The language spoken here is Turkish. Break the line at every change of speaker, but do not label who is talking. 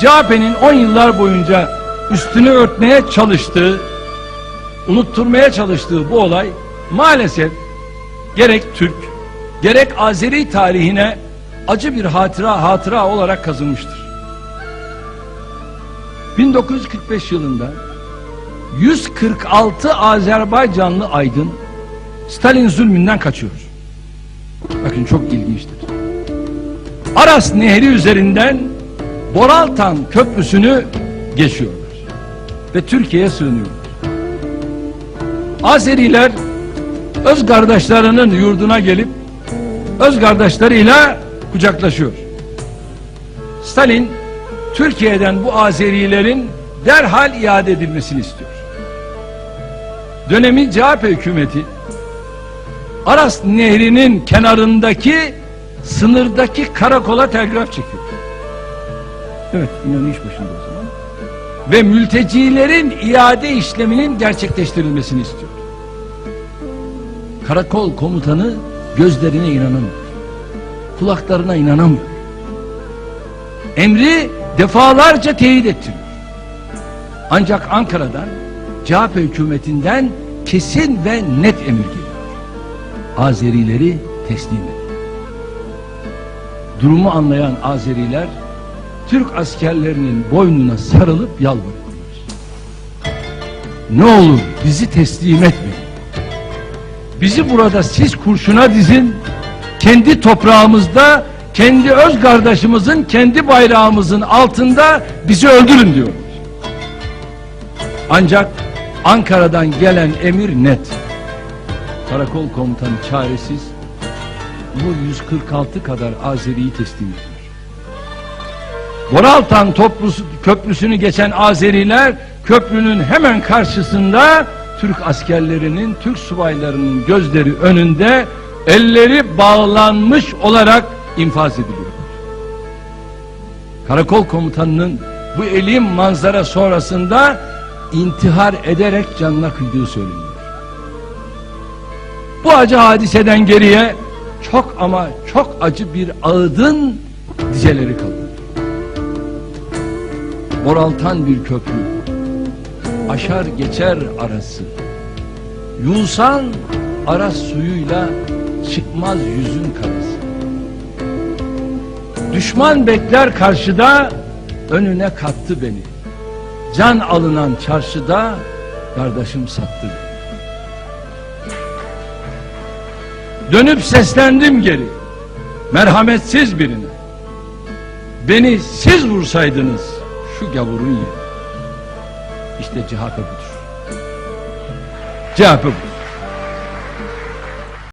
CHP'nin 10 yıllar boyunca üstünü örtmeye çalıştığı, unutturmaya çalıştığı bu olay maalesef gerek Türk, gerek Azeri tarihine acı bir hatıra hatıra olarak kazınmıştır. 1945 yılında 146 Azerbaycanlı aydın Stalin zulmünden kaçıyor. Bakın çok ilginçtir. Aras Nehri üzerinden Boraltan Köprüsü'nü geçiyorlar. Ve Türkiye'ye sığınıyorlar. Azeriler öz kardeşlerinin yurduna gelip öz kardeşleriyle kucaklaşıyor. Stalin Türkiye'den bu Azerilerin derhal iade edilmesini istiyor. Dönemin CHP hükümeti Aras Nehri'nin kenarındaki sınırdaki karakola telgraf çekiyor. Evet, İnönü iş başında o zaman. Ve mültecilerin iade işleminin gerçekleştirilmesini istiyor. Karakol komutanı gözlerine inanamıyor. Kulaklarına inanamıyor. Emri defalarca teyit ettiriyor. Ancak Ankara'dan CHP hükümetinden kesin ve net emir geliyor. Azerileri teslim edin. Durumu anlayan Azeriler Türk askerlerinin boynuna sarılıp yalvarıyorlar. Ne olur bizi teslim etmeyin. Bizi burada siz kurşuna dizin. Kendi toprağımızda, kendi öz kardeşimizin, kendi bayrağımızın altında bizi öldürün diyor. Ancak Ankara'dan gelen emir net. Karakol komutanı çaresiz bu 146 kadar Azeri'yi teslim ediyor. Boraltan toplusu, köprüsünü geçen Azeriler köprünün hemen karşısında Türk askerlerinin, Türk subaylarının gözleri önünde elleri bağlanmış olarak infaz ediliyor. Karakol komutanının bu elim manzara sonrasında intihar ederek canına kıydığı söyleniyor. Bu acı hadiseden geriye çok ama çok acı bir ağıdın dizeleri kalıyor. Moraltan bir köprü. Aşar geçer arası. Yulsan aras suyuyla çıkmaz yüzün karası. Düşman bekler karşıda önüne kattı beni. Can alınan çarşıda kardeşim sattı beni. Dönüp seslendim geri merhametsiz birine. Beni siz vursaydınız şu gavurun yeri. İşte CHP budur. CHP budur.